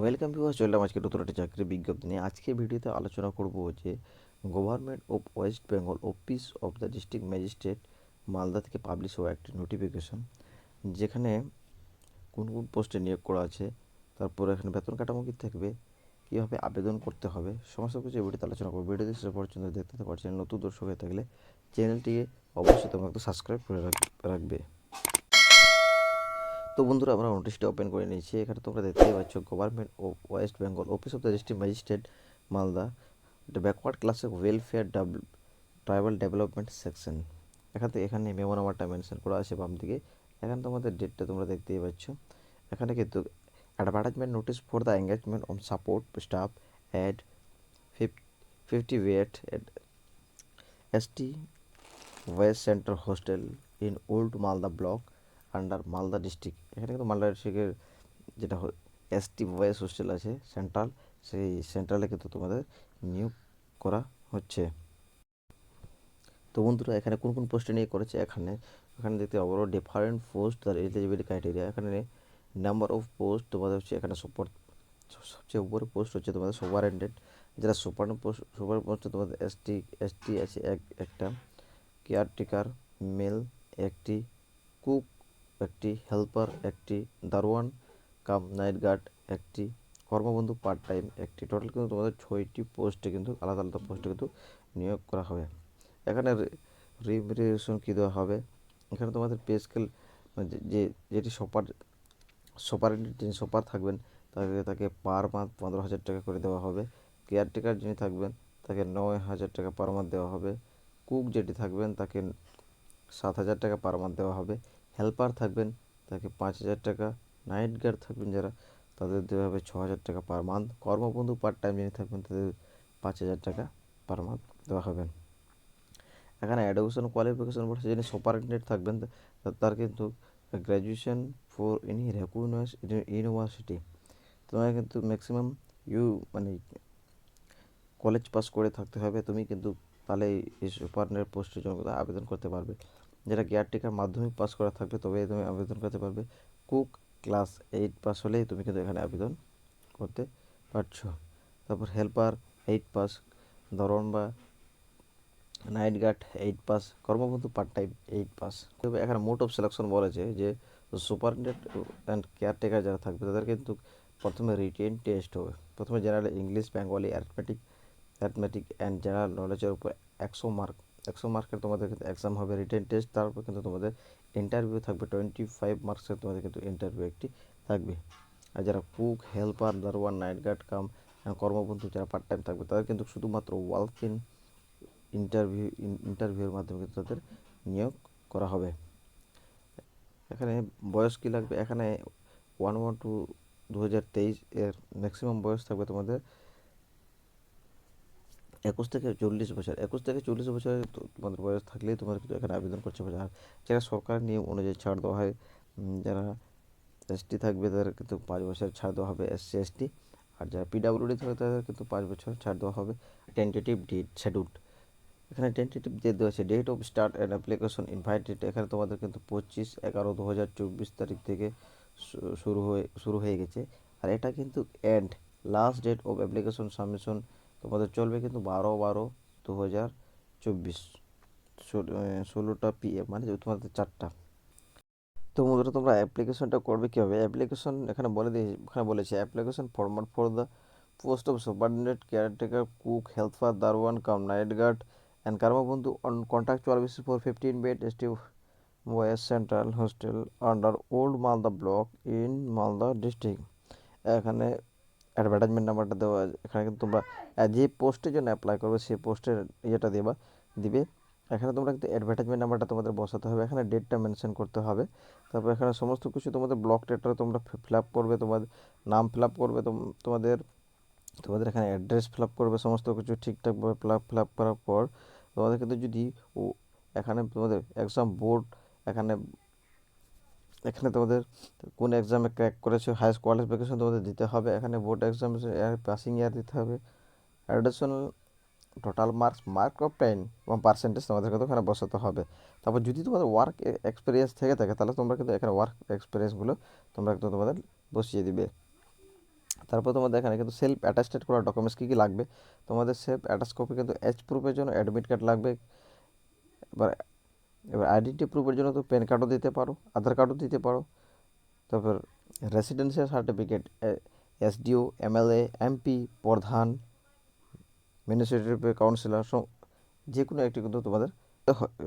Welcome viewers চললাম আজকে নতুন একটা চাকরির বিজ্ঞপ্তি নিয়ে। আজকে ভিডিওতে আলোচনা করব যে government of West Bengal office of the district magistrate Malda থেকে পাবলিশ হওয়া একটি নোটিফিকেশন যেখানে কোন কোন পোস্টে নিয়োগ করা আছে, তারপর এখানে বেতন কাঠামো কী থাকবে, কীভাবে আবেদন করতে হবে, সমস্ত কিছু ভিডিওতে আলোচনা করব। ভিডিওতে শেষ পর্যন্ত দেখতে থাকো চ্যানেল নতুন দর্শক হয়ে থাকলে চ্যানেলটিকে অবশ্যই তোমরা একটু সাবস্ক্রাইব করে রাখবে। তো বন্ধুরা, আমরা নোটিশটা ওপেন করে নিয়েছি। এখানে তোমরা দেখতেই পাচ্ছ government of West Bengal office of the district magistrate Malda. এটা ব্যাকওয়ার্ড ক্লাসে ওয়েলফেয়ার ট্রাইবাল ডেভেলপমেন্ট সেকশন এখান থেকে এখানে মেমো নাম্বারটা মেনশন করা আছে বাম দিকে। এখানে তোমাদের ডেটটা তোমরা দেখতেই পাচ্ছ। এখানে কিন্তু advertisement notice for the engagement on support staff ad fifty weight S T west center hostel in old Malda block under Malda district. এখানে কিন্তু মালদা ডিস্ট্রিক্টের যেটা এস টি ওয়েস হোস্টেল আছে সেন্ট্রাল সেই সেন্ট্রালে কিন্তু তোমাদের নিয়োগ করা হচ্ছে। তো বন্ধুরা, এখানে কোন কোন পোস্টে নিয়ে করেছে? এখানে এখানে দেখতে পাবো ডিফারেন্ট পোস্ট তার এলিজিবিলিটি ক্রাইটেরিয়া এখানে নাম্বার অফ পোস্ট তোমাদের হচ্ছে এখানে সুপার সবচেয়ে উপরে পোস্ট হচ্ছে তোমাদের সুপারেন্টেন্ট যারা সুপার পোস্ট সুপার পোস্টে তোমাদের এসটি এসটি আছে এক, একটা। কেয়ারটেকার মেল একটি কুক একটি হেল্পার একটি দারোয়ান, কাম নাইট গার্ড, একটি কর্মবন্ধু পার্ট টাইম একটি টোটাল কিন্তু তোমাদের ছয়টি পোস্টে কিন্তু আলাদা আলাদা পোস্টে কিন্তু নিয়োগ করা হবে। এখানে রিমিরেশন কী দেওয়া হবে? এখানে তোমাদের পে স্কেল যে যেটি সুপার সুপারিনটেন্ডেন্ট যিনি সুপার থাকবেন, তাকে তাকে পার মান্থ পনেরো হাজার টাকা করে দেওয়া হবে। কেয়ারটেকার যিনি থাকবেন, তাকে নয় হাজার টাকা পার মান্থ দেওয়া হবে। কুক যেটি থাকবেন, তাকে সাত হাজার টাকা পার মান্থ দেওয়া হবে। হেল্পার থাকবেন, তাকে পাঁচ হাজার টাকা নাইট গার্ড থাকবেন যারা, তাদের দেওয়া হবে ছ হাজার টাকা পার মান্থ কর্মবন্ধু পার্ট টাইম যিনি থাকবেন, তাদের পাঁচ হাজার টাকা পার মান্থ দেওয়া হবে। এখানে অ্যাডুকেশন কোয়ালিফিকেশন বলছে, যিনি সুপারিনটেন্ডেন্ট থাকবেন তার কিন্তু graduation for any recognise university তোমার কিন্তু ম্যাক্সিমাম ইউ মানে কলেজ পাস করে থাকতে হবে, তুমি কিন্তু তাহলে এই সুপারনের পোস্টের জন্য আবেদন করতে পারবে। যেটা কেয়ারটেকার মাধ্যমিক পাস করা থাকবে তবে তুমি আবেদন করতে পারবে। কুক ক্লাস এইট পাস হলেই তুমি কিন্তু এখানে আবেদন করতে পারছ। তারপর হেল্পার এইট পাস ধরন বা নাইট গার্ড এইট পাস কর্মবন্ধু পার্ট টাইম এইট পাস তবে এখানে মোট অফ সিলেকশন বলেছে যে সুপারিনটেন্ডেন্ট অ্যান্ড কেয়ারটেকার যারা থাকবে, তাদের কিন্তু প্রথমে রিটেন টেস্ট হবে। প্রথমে general English Bengali arithmetic arithmetic and general নলেজের উপর একশো মার্ক একশো মার্কের তোমাদের কিন্তু এক্সাম হবে রিটেন টেস্ট তারপর কিন্তু তোমাদের ইন্টারভিউ থাকবে টোয়েন্টি ফাইভ মার্কসের তোমাদের কিন্তু ইন্টারভিউ একটি থাকবে। আর যারা কুক হেল্পার দারোয়ান নাইট গার্ড কাম কর্মবন্ধু, যারা পার্ট টাইম থাকবে, তাদের কিন্তু শুধুমাত্র ওয়ার্ক ইন ইন্টারভিউ ইন্টারভিউর মাধ্যমে কিন্তু তাদের নিয়োগ করা হবে। এখানে বয়স কী লাগবে? এখানে ওয়ান ওয়ান টু দু হাজার তেইশ এর ম্যাক্সিমাম বয়স থাকবে তোমাদের একুশ থেকে চল্লিশ বছর, একুশ থেকে চল্লিশ বছর তোমাদের বয়স থাকলেই তোমাদের কিন্তু এখানে আবেদন করতে পারবে আর যারা সরকার নিয়ম অনুযায়ী ছাড় দেওয়া হয় যারা এসটি থাকবে তাদের কিন্তু পাঁচ বছর ছাড় দেওয়া হবে এসসি এসটি আর যারা পিডাব্লিউডি থাকবে তাদের কিন্তু পাঁচ বছর ছাড় দেওয়া হবে টেন্টেটিভ ডেট শিডিউল এখানে টেন্টেটিভ ডেট দেওয়া আছে date of start and application invited এখানে তোমাদের কিন্তু পঁচিশ এগারো দু হাজার চব্বিশ তারিখ থেকে শুরু হয়ে শুরু হয়ে গেছে। আর এটা কিন্তু end last date of application submission তোমাদের চলবে কিন্তু বারো বারো দু হাজার চব্বিশ ষোলোটা পি পিএম মানে তোমাদের চারটা। তো বন্ধুরা, তোমরা অ্যাপ্লিকেশনটা করবে কীভাবে? অ্যাপ্লিকেশন এখানে বলে দিয়ে, এখানে বলেছে application format for the post of superintendent caretaker cook helper দারোয়ান cum night guard and কর্মবন্ধু on contractual basis for fifteen bed ST west central hostel under old Malda block in Malda district এখানে advertisement নাম্বারটা দেওয়া এখানে কিন্তু তোমরা যে পোস্টের জন্য অ্যাপ্লাই করবে, সেই পোস্টের ইয়েটা দেবা, দিবে। এখানে তোমরা কিন্তু অ্যাডভার্টাইজমেন্ট নাম্বারটা তোমাদের বসাতে হবে। এখানে ডেটটা মেনশন করতে হবে। তারপর এখানে সমস্ত কিছু তোমাদের ব্লক ডেটটা তোমরা ফিল আপ করবে তোমাদের নাম ফিল আপ করবে, তোম- তোমাদের তোমাদের এখানে অ্যাড্রেস ফিল আপ করবে, সমস্ত কিছু ঠিকঠাকভাবে ফিল আপ ফিল আপ করার পর, তোমাদের কিন্তু যদি এখানে তোমাদের এক্সাম বোর্ড এখানে এখানে তোমাদের কোন এক্সামে ক্র্যাক করেছ হাইস্ট কোয়ালিফিকেশন তোমাদের দিতে হবে, এখানে বোর্ড এক্সাম পাসিং ইয়ার দিতে হবে। Additional total marks mark of ten এবং পার্সেন্টেজ তোমাদের কিন্তু এখানে বসাতে হবে। তারপর যদি তোমাদের ওয়ার্ক এক্সপিরিয়েন্স থেকে থাকে, তাহলে তোমরা কিন্তু এখানে ওয়ার্ক এক্সপিরিয়েন্সগুলো তোমরা কিন্তু তোমাদের বসিয়ে দিবে। তারপর তোমাদের এখানে কিন্তু সেলফ অ্যাটাস্টেড করা ডকুমেন্টস কী কী লাগবে? তোমাদের সেলফ অ্যাটাচ কপি কিন্তু এজ প্রুফের জন্য অ্যাডমিট কার্ড লাগবে। এবার এবার আইডেন্টি প্রুফের জন্য তো প্যান কার্ডও দিতে পারো আধার কার্ডও দিতে পারো। তারপর residential certificate SDO MLA MP প্রধান মিউনিসিপ্যালিটি কাউন্সিলর যে কোনো একটি কিন্তু তোমাদের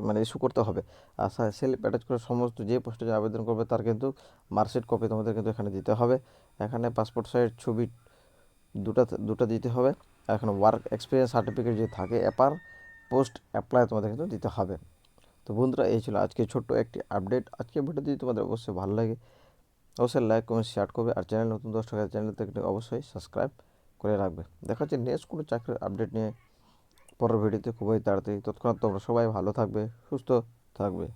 মানে ইস্যু করতে হবে। আর সেলফ অ্যাটাচ করে সমস্ত যে পোস্টে আবেদন করবে তার কিন্তু মার্কশিট কপি তোমাদের কিন্তু এখানে দিতে হবে। এখানে পাসপোর্ট সাইজ ছবি দুটা দুটা দিতে হবে। এখানে ওয়ার্ক এক্সপিরিয়েন্স সার্টিফিকেট যে থাকে অ্যাপার পোস্ট অ্যাপ্লাই তোমাদের কিন্তু দিতে হবে। তো বন্ধুরা, এই ছিল আজকে ছোট্ট একটি আপডেট আজকে ভিডিও যদি তোমাদের অবশ্যই ভালো লাগে, অবশ্যই লাইক কমেন্ট শেয়ার করবে আর চ্যানেল নতুন দর্শক চ্যানেল থেকে অবশ্যই সাবস্ক্রাইব করে রাখবে। দেখা যাচ্ছে নেক্সট কোনো চাকরির আপডেট নিয়ে পরের ভিডিওতে। খুবই তাড়াতাড়ি। তৎক্ষণাৎ তোমরা সবাই ভালো থাকবে, সুস্থ থাকবে।